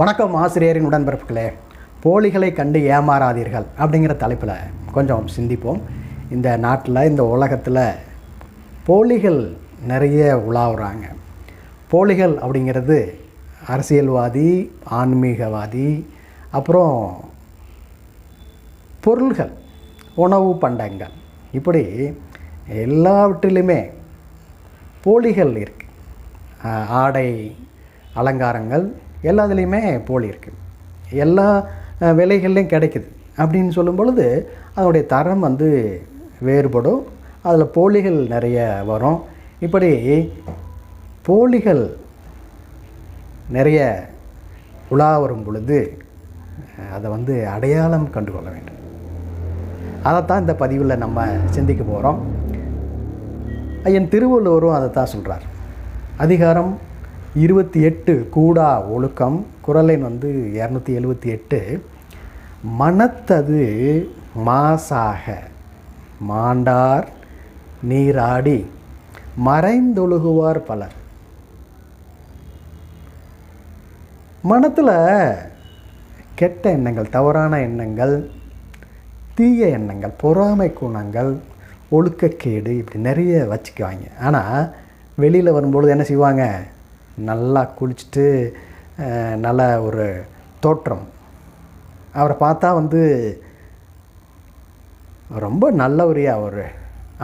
வணக்கம் ஆசிரியரின் உடன்பிறப்புகளே. போலிகளை கண்டு ஏமாறாதீர்கள் அப்படிங்கிற தலைப்பில் கொஞ்சம் சிந்திப்போம். இந்த நாட்டில் இந்த உலகத்தில் போலிகள் நிறைய உலாவுறாங்க. போலிகள் அப்படிங்கிறது அரசியல்வாதி ஆன்மீகவாதி அப்புறம் பொருள்கள் உணவு பண்டங்கள். இப்படி எல்லாவற்றிலுமே போலிகள் இருக்குது ஆடை அலங்காரங்கள் எல்லாத்துலேயுமே போலி இருக்குது எல்லா விலைகள்லையும் கிடைக்குது. அப்படின்னு சொல்லும் பொழுது அதனுடைய தரம் வந்து வேறுபடும். அதில் போலிகள் நிறைய வரும். இப்படி போலிகள் நிறைய உலா வரும் பொழுது அதை வந்து அடையாளம் கண்டு கொள்ள வேண்டும். அதைத்தான் இந்த பதிவில் நம்ம சிந்திக்க போகிறோம் ஐயன் திருவள்ளுவரும் அதை தான் சொல்கிறார் அதிகாரம் இருபத்தி எட்டு கூடா ஒழுக்கம் குரலின் வந்து இரநூத்தி எழுபத்தி எட்டு. மனத்தது மாசாக மாண்டார் நீராடி மறைந்தொழுகுவார் பலர். மனத்தில் கெட்ட எண்ணங்கள் தவறான எண்ணங்கள் தீய எண்ணங்கள் பொறாமை குணங்கள் ஒழுக்கக்கேடு இப்படி நிறைய வச்சுக்குவாங்க. ஆனால் வெளியில் வரும்பொழுது என்ன செய்வாங்க? நல்லா குளிச்சுட்டு நல்ல ஒரு தோற்றம். அவரை பார்த்தா வந்து ரொம்ப நல்லவரியா அவர்.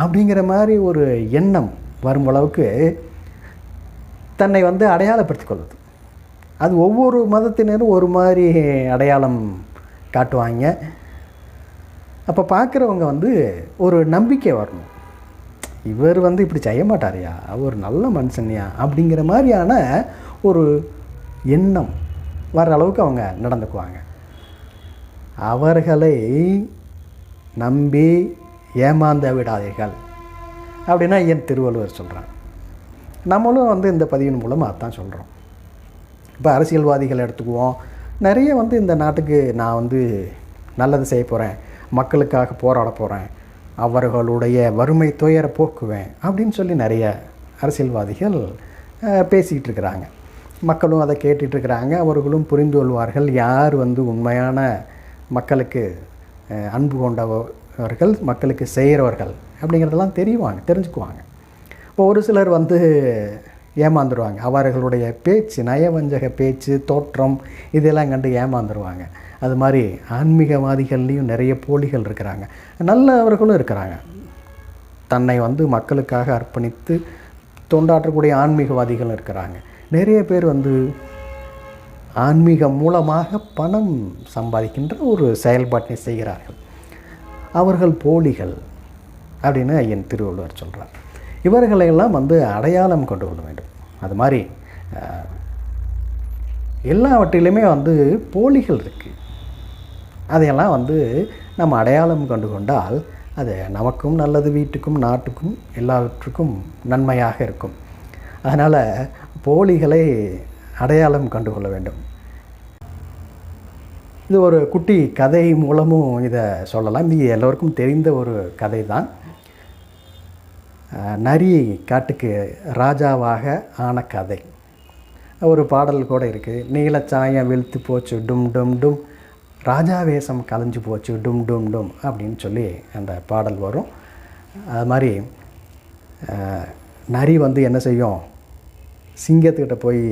அப்படிங்கிற மாதிரி ஒரு எண்ணம் வரும் அளவுக்கு தன்னை வந்து அடையாளப்படுத்திக் கொள்வது. அது ஒவ்வொரு மதத்தினரும் ஒரு மாதிரி அடையாளம் காட்டுவாங்க. அப்போ பார்க்குறவங்க வந்து ஒரு நம்பிக்கை வரணும். இவர் வந்து இப்படி செய்ய மாட்டாரியா? அவர் நல்ல மனுஷன்யா? அப்படிங்கிற மாதிரியான ஒரு எண்ணம் வர அளவுக்கு அவங்க நடந்துக்குவாங்க. அவர்களை நம்பி ஏமாந்த விடாதீர்கள் அப்படின்னா என் திருவள்ளுவர் சொல்கிறான் நம்மளும் வந்து இந்த பதிவின் மூலமாக அதான் சொல்கிறோம் இப்போ அரசியல்வாதிகள் எடுத்துக்குவோம். நிறைய வந்து இந்த நாட்டுக்கு நான் வந்து நல்லது செய்ய போகிறேன் மக்களுக்காக போராட போகிறேன் அவர்களுடைய வறுமை துயர போக்குவேன் அப்படின்னு சொல்லி நிறைய அரசியல்வாதிகள் பேசிக்கிட்டு இருக்கிறாங்க. மக்களும் அதை கேட்டுட்ருக்கிறாங்க அவர்களும் புரிந்து கொள்வார்கள். யார் வந்து உண்மையான மக்களுக்கு அன்பு கொண்டவர்கள் மக்களுக்கு செய்கிறவர்கள் அப்படிங்கிறதெல்லாம் தெரியுவாங்க தெரிஞ்சுக்குவாங்க. இப்போ ஒரு சிலர் வந்து ஏமாந்துருவாங்க. அவர்களுடைய பேச்சு நயவஞ்சக பேச்சு தோற்றம் இதெல்லாம் கண்டு ஏமாந்துருவாங்க. அது மாதிரி ஆன்மீகவாதிகள்லேயும் நிறைய போலிகள் இருக்கிறாங்க. நல்லவர்களும் இருக்கிறாங்க. தன்னை வந்து மக்களுக்காக அர்ப்பணித்து தொண்டாற்றக்கூடிய ஆன்மீகவாதிகளும் இருக்கிறாங்க. நிறைய பேர் வந்து ஆன்மீகம் மூலமாக பணம் சம்பாதிக்கின்ற ஒரு செயல்பாட்டை செய்கிறார்கள். அவர்கள் போலிகள் அப்படின்னு ஐயன் திருவள்ளுவர் சொல்கிறார் இவர்களையெல்லாம் வந்து அடையாளம் கொண்டு கொள்ள வேண்டும். அது மாதிரி எல்லாவற்றிலையுமே எல்லாவற்றிலுமே வந்து போலிகள் இருக்குது அதையெல்லாம் வந்து நம்ம அடையாளம் கண்டு கொண்டால் அது நமக்கும் நல்லது வீட்டுக்கும் நாட்டுக்கும் எல்லாவற்றுக்கும் நன்மையாக இருக்கும். அதனால் போலிகளை அடையாளம் கண்டு கொள்ள வேண்டும். இது ஒரு குட்டி கதை மூலமும் இதை சொல்லலாம். இது எல்லோருக்கும் தெரிந்த ஒரு கதை தான் நரி காட்டுக்கு ராஜாவாக ஆன கதை. ஒரு பாடல் கூட இருக்குது நீலச்சாயம் வெளுத்து போச்சு டும் டும் டும். ராஜா வேஷம் கலைஞ்சு போச்சு டும் டும் டும் அப்படின்னு சொல்லி அந்த பாடல் வரும். அது மாதிரி நரி வந்து என்ன செய்யும்? சிங்கத்துக்கிட்ட போய்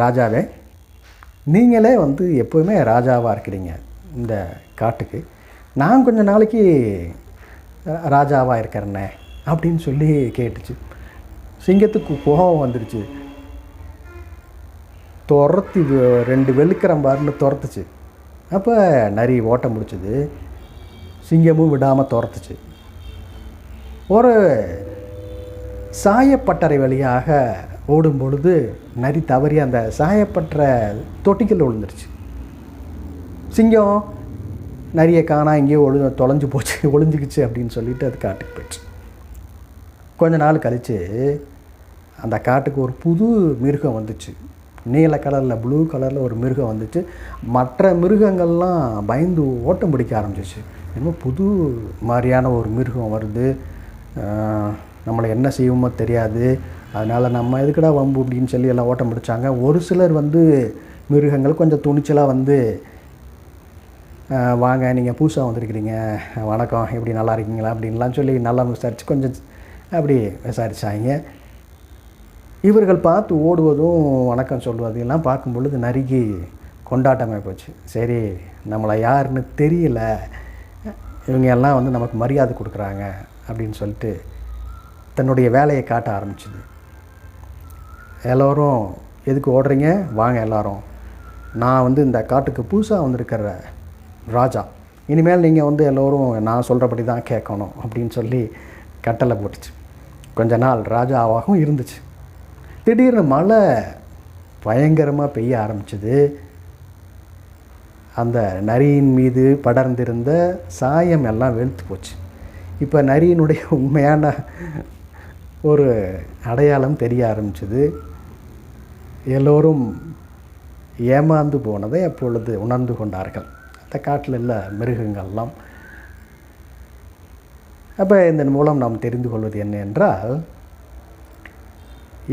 ராஜாவே நீங்களே வந்து எப்போவுமே ராஜாவாக இருக்கிறீங்க இந்த காட்டுக்கு. நான் கொஞ்ச நாளைக்கு ராஜாவாக இருக்கிறேனே அப்படின்னு சொல்லி கேட்டுச்சு. சிங்கத்துக்கு கோபம் வந்துடுச்சு துரத்தி ரெண்டு வெளுக்கிறம் பாருன்னு துரத்துச்சு. அப்போ நரி ஓட்ட முடிச்சுது. சிங்கமும் விடாமல் துரத்துச்சு. ஒரு சாயப்பட்டறை வழியாக ஓடும் பொழுது நரி தவறி அந்த சாயப்பட்டற தொட்டிக்கல் விழுந்துருச்சு. சிங்கம் நரியை காணா எங்கேயோ ஒழு தொலைஞ்சு போச்சு ஒளிஞ்சுக்கிச்சு அப்படின்னு சொல்லிட்டு அது காட்டுக்கு போயிடுச்சு. கொஞ்ச நாள் கழித்து அந்த காட்டுக்கு ஒரு புது மிருகம் வந்துச்சு. நீல கலரில் ப்ளூ கலரில் ஒரு மிருகம் வந்துச்சு. மற்ற மிருகங்கள்லாம் பயந்து ஓட்டம் பிடிக்க ஆரம்பிச்சிச்சு. என்னமோ புது மாதிரியான ஒரு மிருகம் வருது. நம்மளை என்ன செய்வோமோ தெரியாது. அதனால் நம்ம எதுக்குடா வம்பு அப்படின்னு சொல்லி எல்லாம் ஓட்டம் பிடிச்சாங்க. ஒரு சிலர் வந்து மிருகங்கள் கொஞ்சம் துணிச்சலாக வந்து வாங்க நீங்கள் புதுசாக வந்திருக்கிறீங்க. வணக்கம் எப்படி நல்லா இருக்கீங்களா அப்படின்லாம் சொல்லி நல்லா விசாரித்து கொஞ்சம் அப்படி விசாரித்தாங்க இவர்கள் பார்த்து ஓடுவதும் வணக்கம் சொல்வதும் எல்லாம் பார்க்கும் பொழுது நறுக்கி கொண்டாட்டமாக போச்சு. சரி நம்மளை யாருன்னு தெரியல. இவங்க எல்லாம் வந்து நமக்கு மரியாதை கொடுக்குறாங்க அப்படின்னு சொல்லிட்டு தன்னுடைய வேலையை காட்ட ஆரம்பிச்சுது. எல்லோரும் எதுக்கு ஓடுறீங்க? வாங்க எல்லோரும். நான் வந்து இந்த காட்டுக்கு புதுசாக வந்திருக்கிற ராஜா. இனிமேல் நீங்கள் வந்து எல்லோரும் நான் சொல்கிறபடி தான் கேட்கணும் அப்படின்னு சொல்லி கட்டளை போட்டுச்சு. கொஞ்ச நாள் ராஜாவாகவும் இருந்துச்சு. திடீர்னு மழை பயங்கரமாக பெய்ய ஆரம்பிச்சது. அந்த நரியின் மீது படர்ந்திருந்த சாயம் எல்லாம் வெளுத்து போச்சு. இப்போ நரியினுடைய உண்மையான ஒரு அடையாளம் தெரிய ஆரம்பிச்சது. எல்லோரும் ஏமாந்து போனதை அப்பொழுது உணர்ந்து கொண்டார்கள். அந்த காட்டில் உள்ள மிருகங்கள்லாம். அப்போ இதன் மூலம் நாம் தெரிந்து கொள்வது என்ன என்றால்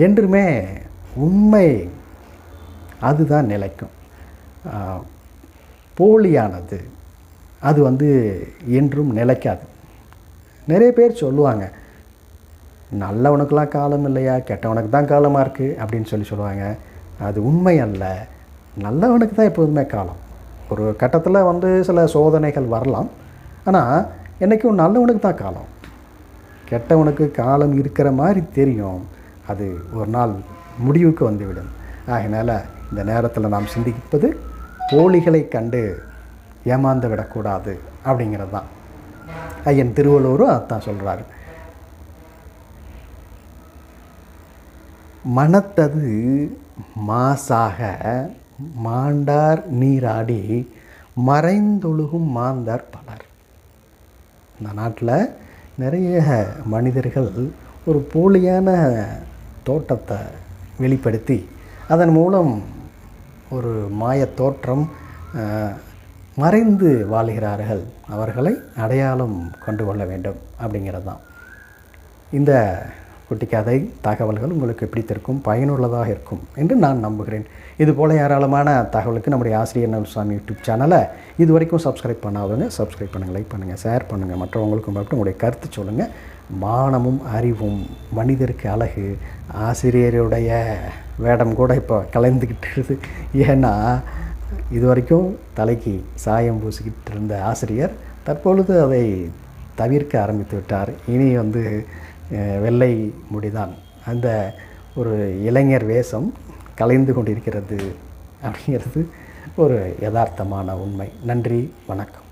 என்றுமே உண்மை அதுதான் நிலைக்கும். போலியானது அது வந்து என்றும் நிலைக்காது. நிறைய பேர் சொல்லுவாங்க நல்லவனுக்கெலாம் காலம் இல்லையா கெட்டவனுக்கு தான் காலமாக இருக்குது அப்படின்னு சொல்லி சொல்லுவாங்க. அது உண்மை அல்ல. நல்லவனுக்கு தான் எப்போதுமே காலம். ஒரு கட்டத்தில் வந்து சில சோதனைகள் வரலாம். ஆனால் என்றைக்கும் நல்லவனுக்கு தான் காலம். கெட்டவனுக்கு காலம் இருக்கிற மாதிரி தெரியும். அது ஒரு நாள் முடிவுக்கு வந்துவிடும். ஆகினால் இந்த நேரத்தில் நாம் சிந்திப்பது போலிகளை கண்டு ஏமாந்து விடக்கூடாது அப்படிங்கிறது தான் ஐயன் திருவள்ளுவரும் அதான் சொல்கிறாரு மனத்தது மாசாக மாண்டார் நீராடி மறைந்தொழுகும் மாந்தார் பலர். இந்த நாட்டில் நிறைய மனிதர்கள் ஒரு போலியான தோட்டத்தை வெளிப்படுத்தி அதன் மூலம் ஒரு மாயத் தோற்றம் மறைந்து வாழ்கிறார்கள். அவர்களை அடையாளம் கொண்டு கொள்ள வேண்டும் அப்படிங்கிறது தான் இந்த குட்டி கதை தகவல்கள் உங்களுக்கு பிடித்திருக்கும் பயனுள்ளதாக இருக்கும் என்று நான் நம்புகிறேன். இது போல் ஏராளமான தகவலுக்கு நம்முடைய ஆசிரியர் நல்சாமி யூடியூப் சேனலை இது வரைக்கும் சப்ஸ்கிரைப் பண்ணாதவங்க சப்ஸ்கிரைப் பண்ணுங்கள் லைக் பண்ணுங்கள் ஷேர் பண்ணுங்கள் மற்றவங்களுக்கும் மட்டும் உங்களுடைய கருத்து சொல்லுங்கள் மானமும் அறிவும் மனிதருக்கு அழகு. ஆசிரியருடைய வேடம் கூட இப்போ கலந்துக்கிட்டு ஏன்னா இது வரைக்கும் தலைக்கு சாயம் பூசிக்கிட்டு இருந்த ஆசிரியர் தற்பொழுது அதை தவிர்க்க ஆரம்பித்து விட்டார். இனி வந்து வெள்ளை முடிதான். அந்த ஒரு இளைஞர் வேஷம் கலைந்து கொண்டிருக்கிறது அப்படிங்கிறது ஒரு யதார்த்தமான உண்மை. நன்றி வணக்கம்.